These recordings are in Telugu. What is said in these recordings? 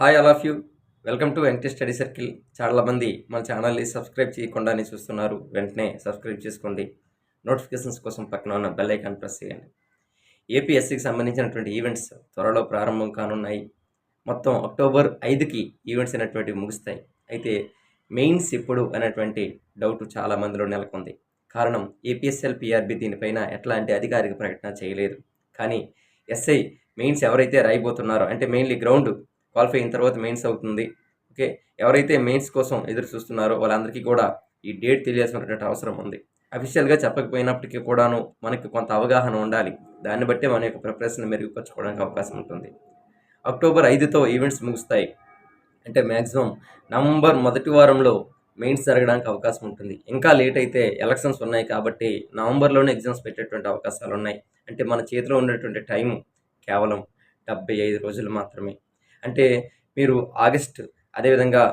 Hi all of you. Welcome to Venkatesh study circle. చాలా మంది మన ఛానల్ని సబ్స్క్రైబ్ చేయకుండానే చూస్తున్నారు. వెంటనే సబ్స్క్రైబ్ చేసుకోండి. నోటిఫికేషన్స్ కోసం పక్కన ఉన్న బెల్ ఐకాన్ ప్రెస్ చేయండి. ఏపీఎస్సికి సంబంధించినటువంటి ఈవెంట్స్ త్వరలో ప్రారంభం కానున్నాయి. మొత్తం అక్టోబర్ ఐదుకి ఈవెంట్స్ అనేటువంటివి ముగుస్తాయి. అయితే మెయిన్స్ ఎప్పుడు అనేటువంటి డౌట్ చాలా మందిలో నెలకొంది. కారణం ఏపీఎస్ఎల్ పిఆర్బి దీనిపైన ఎట్లాంటి అధికారిక ప్రకటన చేయలేదు. కానీ ఎస్ఐ మెయిన్స్ ఎవరైతే రాయబోతున్నారో అంటే మెయిన్లీ గ్రౌండ్ క్వాలిఫై అయిన తర్వాత మెయిన్స్ అవుతుంది. ఓకే? ఎవరైతే మెయిన్స్ కోసం ఎదురు చూస్తున్నారో వాళ్ళందరికీ కూడా ఈ డేట్ తెలియాల్సినటువంటి అవసరం ఉంది. అఫీషియల్గా చెప్పకపోయినప్పటికీ కూడాను మనకి కొంత అవగాహన ఉండాలి. దాన్ని బట్టే మన యొక్క ప్రిపరేషన్ మెరుగుపరచుకోవడానికి అవకాశం ఉంటుంది. అక్టోబర్ ఐదుతో ఈవెంట్స్ ముగుస్తాయి. అంటే మ్యాక్సిమం నవంబర్ మొదటి వారంలో మెయిన్స్ జరగడానికి అవకాశం ఉంటుంది. ఇంకా లేట్ అయితే ఎలక్షన్స్ ఉన్నాయి కాబట్టి నవంబర్లోనే ఎగ్జామ్స్ పెట్టేటువంటి అవకాశాలు ఉన్నాయి అంటే మన చేతిలో ఉన్నటువంటి టైం కేవలం డెబ్బై ఐదు రోజులు మాత్రమే. అంటే మీరు ఆగస్ట్ అదేవిధంగా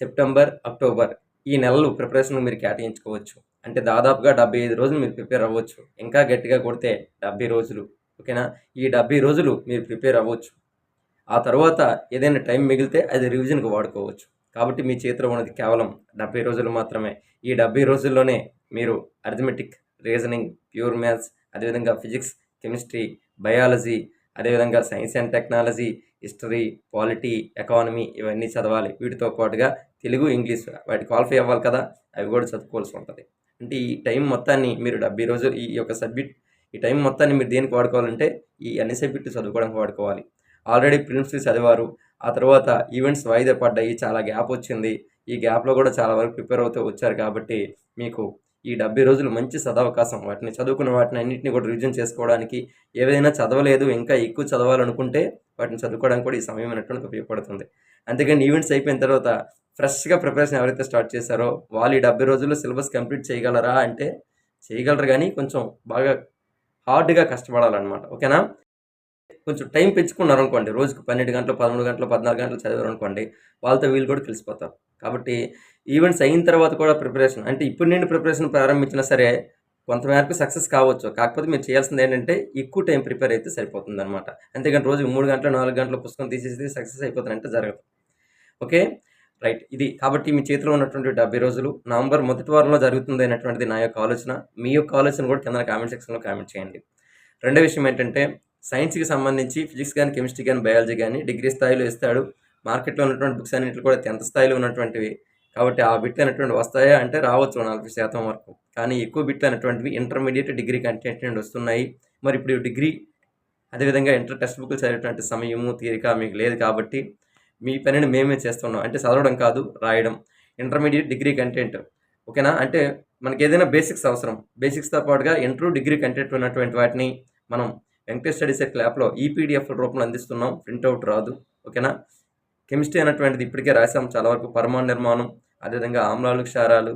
సెప్టెంబర్ అక్టోబర్ ఈ నెలలు ప్రిపరేషన్ మీరు కేటాయించుకోవచ్చు. అంటే దాదాపుగా డెబ్బై ఐదు రోజులు మీరు ప్రిపేర్ అవ్వచ్చు. ఇంకా గట్టిగా కొడితే డెబ్బై రోజులు. ఓకేనా? ఈ డెబ్బై రోజులు మీరు ప్రిపేర్ అవ్వచ్చు. ఆ తర్వాత ఏదైనా టైం మిగిలితే అది రివిజన్కి వాడుకోవచ్చు. కాబట్టి మీ చేతిలో ఉన్నది కేవలం డెబ్బై రోజులు మాత్రమే. ఈ డెబ్బై రోజుల్లోనే మీరు అర్థమెటిక్ రీజనింగ్ ప్యూర్ మ్యాథ్స్ అదేవిధంగా ఫిజిక్స్ కెమిస్ట్రీ బయాలజీ అదేవిధంగా science and technology history polity economy ఇవన్నీ చదవాలి. వీటితో పాటుగా తెలుగు ఇంగ్లీష్ వాటి క్వాలిఫై అవ్వాలి కదా? అవి కూడా చదువుకోవాల్సి ఉంటుంది. అంటే ఈ టైం మొత్తాన్ని మీరు డెబ్బై రోజులు ఈ యొక్క సబ్జెక్ట్ ఈ టైం మొత్తాన్ని మీరు దేనికి వాడుకోవాలంటే ఈ అన్ని సబ్జెక్టు చదువుకోవడానికి వాడుకోవాలి. ఆల్రెడీ ప్రిలిమ్స్ చదివారు. ఆ తర్వాత ఈవెంట్స్ వాయిదా పడ్డాయి. చాలా గ్యాప్ వచ్చింది. ఈ గ్యాప్లో కూడా చాలా వరకు ప్రిపేర్ అవుతూ వచ్చారు కాబట్టి మీకు ఈ డెబ్బై రోజులు మంచి సదవకాశం వాటిని చదువుకున్న వాటిని అన్నింటినీ కూడా రివిజన్ చేసుకోవడానికి ఏదైనా చదవలేదు ఇంకా ఎక్కువ చదవాలనుకుంటే వాటిని చదువుకోవడానికి కూడా ఈ సమయం అనేటువంటి ఉపయోగపడుతుంది. అంతేకాని ఈవెంట్స్ అయిపోయిన తర్వాత ఫ్రెష్గా ప్రిపరేషన్ ఎవరైతే స్టార్ట్ చేశారో వాళ్ళు ఈ డెబ్బై రోజుల్లో సిలబస్ కంప్లీట్ చేయగలరా అంటే చేయగలరు కానీ కొంచెం బాగా హార్డ్గా కష్టపడాలన్నమాట. ఓకేనా? కొంచెం టైం పెంచుకున్నారు అనుకోండి రోజుకు పన్నెండు గంటలు పదమూడు గంటలు పద్నాలుగు గంటలు చదివారు అనుకోండి వాళ్ళతో వీళ్ళు కూడా కలిసిపోతారు. కాబట్టి ఈవెంట్స్ అయిన తర్వాత కూడా ప్రిపరేషన్ అంటే ఇప్పుడు నేను ప్రిపరేషన్ ప్రారంభించినా సరే కొంతమేరకు సక్సెస్ కావచ్చు. కాకపోతే మీరు చేయాల్సింది ఏంటంటే ఎక్కువ టైం ప్రిపేర్ అయితే సరిపోతుంది అనమాట అంతేకాని రోజు మూడు గంటలు నాలుగు గంటల పుస్తకం తీసేసి సక్సెస్ అయిపోతుందంటే జరగదు. ఓకే? రైట్. ఇది కాబట్టి మీ చేతిలో ఉన్నటువంటి డెబ్బై రోజులు. నవంబర్ మొదటి వారంలో జరుగుతుంది అనేటువంటిది నా యొక్క ఆలోచన. మీ యొక్క ఆలోచన కూడా కింద కామెంట్ సెక్షన్లో కామెంట్ చేయండి. రెండో విషయం ఏంటంటే సైన్స్కి సంబంధించి ఫిజిక్స్ కానీ కెమిస్ట్రీ కానీ బయాలజీ కానీ డిగ్రీ స్థాయిలో ఇస్తాడు. మార్కెట్లో ఉన్నటువంటి బుక్స్ అన్నింటిలో కూడా టెన్త్ స్థాయిలో ఉన్నటువంటివి కాబట్టి ఆ బిట్లు అనేటువంటి వస్తాయా అంటే రావచ్చు నలభై శాతం వరకు. కానీ ఎక్కువ బిట్లు అనేటువంటివి ఇంటర్మీడియట్ డిగ్రీ కంటెంట్ నుండి వస్తున్నాయి. మరి ఇప్పుడు డిగ్రీ అదేవిధంగా ఇంటర్ టెక్స్ట్ బుక్లు చదివేటువంటి సమయము తీరిక మీకు లేదు కాబట్టి మీ పనిని మేమే చేస్తున్నాం. అంటే చదవడం కాదు రాయడం. ఇంటర్మీడియట్ డిగ్రీ కంటెంట్ ఓకేనా? అంటే మనకి ఏదైనా బేసిక్స్ అవసరం. బేసిక్స్తో పాటుగా ఇంటర్ డిగ్రీ కంటెంట్ ఉన్నటువంటి వాటిని మనం వెంకటేష్ స్టడీ సర్కిల్ యాప్లో ఈపీడిఎఫ్ రూపంలో అందిస్తున్నాం. ప్రింట్అవుట్ రాదు. ఓకేనా? కెమిస్ట్రీ అనేటువంటిది ఇప్పటికే రాసాం చాలా వరకు పరమాణు నిర్మాణం అదేవిధంగా ఆమ్లాలు క్షారాలు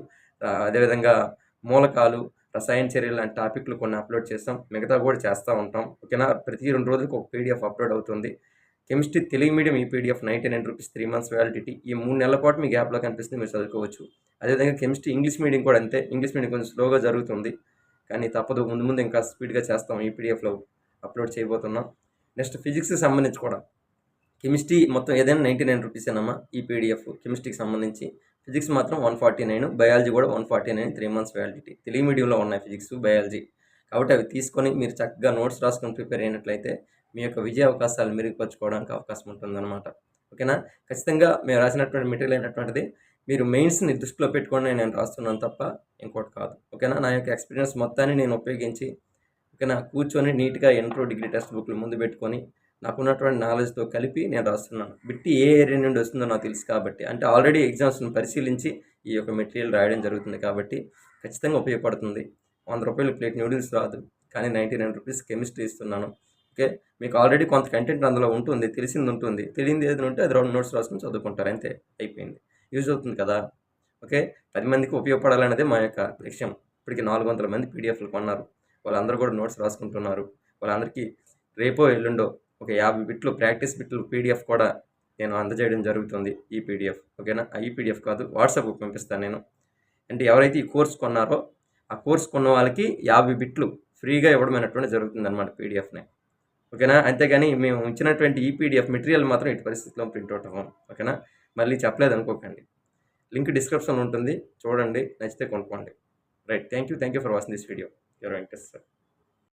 అదేవిధంగా మూలకాలు రసాయన చర్యలు లాంటి టాపిక్లు కొన్ని అప్లోడ్ చేస్తాం మిగతా కూడా చేస్తూ ఉంటాం. ఓకేనా? ప్రతి రెండు రోజులకు ఒక పీడిఎఫ్ అప్లోడ్ అవుతుంది. కెమిస్ట్రీ తెలుగు మీడియం ఈ PDF ninety nine rupees three months validity. ఈ మూడు నెలల పాటు మీ గ్యాప్లో కనిపిస్తుంది. మీరు చదువుకోవచ్చు. అదేవిధంగా కెమిస్ట్రీ ఇంగ్లీష్ మీడియం కూడా అంతే. ఇంగ్లీష్ మీడియం కొంచెం స్లోగా జరుగుతుంది. కానీ తప్పదు. ముందు ముందు ఇంకా స్పీడ్గా చేస్తాం ఈ పీడిఎఫ్లో. అప్లోడ్ చేయబోతున్నాం. నెక్స్ట్ ఫిజిక్స్కి సంబంధించి కూడా. కెమిస్ట్రీ మొత్తం ఏదైనా నైంటీ నైన్ రూపీసేనమ్మా ఈ పీడిఎఫ్ కెమిస్ట్రీకి సంబంధించి. ఫిజిక్స్ మాత్రం వన్ ఫార్టీ నైన్ బయాలజీ కూడా one forty nine three months validity. Telugu మీడియంలో ఉన్నాయి ఫిజిక్స్ బయాలజీ. కాబట్టి అవి తీసుకొని మీరు చక్కగా నోట్స్ రాసుకొని ప్రిపేర్ అయినట్లయితే మీ యొక్క విజయ అవకాశాలు మెరుగుపరచుకోవడానికి అవకాశం ఉంటుందన్నమాట. ఓకేనా? ఖచ్చితంగా మేము రాసినటువంటి మెటీరియల్ అయినటువంటిది మీరు మెయిన్స్ని దృష్టిలో పెట్టుకొని నేను రాస్తున్నాను తప్ప ఇంకోటి కాదు. ఓకేనా? నా యొక్క ఎక్స్పీరియన్స్ మొత్తాన్ని నేను ఉపయోగించి ఓకేనా? కూర్చొని నీట్గా ఇంట్రో డిగ్రీ టెక్స్ట్ బుక్లు ముందు పెట్టుకొని నాకున్నటువంటి నాలెడ్జ్తో కలిపి నేను రాస్తున్నాను. బిట్టి ఏ ఏరియా నుండి వస్తుందో నాకు తెలుసు కాబట్టి. అంటే ఆల్రెడీ ఎగ్జామ్స్ని పరిశీలించి ఈ యొక్క మెటీరియల్ రాయడం జరుగుతుంది కాబట్టి ఖచ్చితంగా ఉపయోగపడుతుంది. వంద రూపాయలు ప్లేట్ నూడిల్స్ రాదు. కానీ నైంటీ నైన్ రూపీస్ కెమిస్ట్రీ ఇస్తున్నాను. ఓకే? మీకు ఆల్రెడీ కొంత కంటెంట్ అందులో ఉంటుంది తెలిసింది ఉంటుంది. తెలియంది ఏది ఉంటే అది రెండు నోట్స్ రాసుకొని చదువుకుంటారు. అంతే అయిపోయింది. యూజ్ అవుతుంది కదా? ఓకే? పది మందికి ఉపయోగపడాలనేదే మా యొక్క లక్ష్యం. ఇప్పటికి నాలుగు వందల మంది పీడిఎఫ్లు కొన్నారు. వాళ్ళందరూ కూడా నోట్స్ రాసుకుంటున్నారు. వాళ్ళందరికీ రేపో ఎల్లుండో ఒక యాభై బిట్లు ప్రాక్టీస్ బిట్లు పీడిఎఫ్ కూడా నేను అందజేయడం జరుగుతుంది ఈ పీడిఎఫ్. ఓకేనా? ఈ పీడిఎఫ్ కాదు వాట్సాప్ పంపిస్తాను నేను. అంటే ఎవరైతే ఈ కోర్స్ కొన్నారో ఆ కోర్స్ కొన్న వాళ్ళకి యాభై బిట్లు ఫ్రీగా ఇవ్వడం అనేటువంటి జరుగుతుంది అనమాట పీడిఎఫ్ని. ఓకేనా? అంతేగాని మేము ఇచ్చినటువంటి పీడిఎఫ్ మెటీరియల్ మాత్రం ఇటు పరిస్థితిలో ప్రింట్అవుట్ అవ్వం ఓకేనా? మళ్ళీ చెప్పలేదు అనుకోకండి. లింక్ డిస్క్రిప్షన్ ఉంటుంది. చూడండి నచ్చితే కొనుక్కోండి. Right thank you thank you for watching this video. 열한 끝을.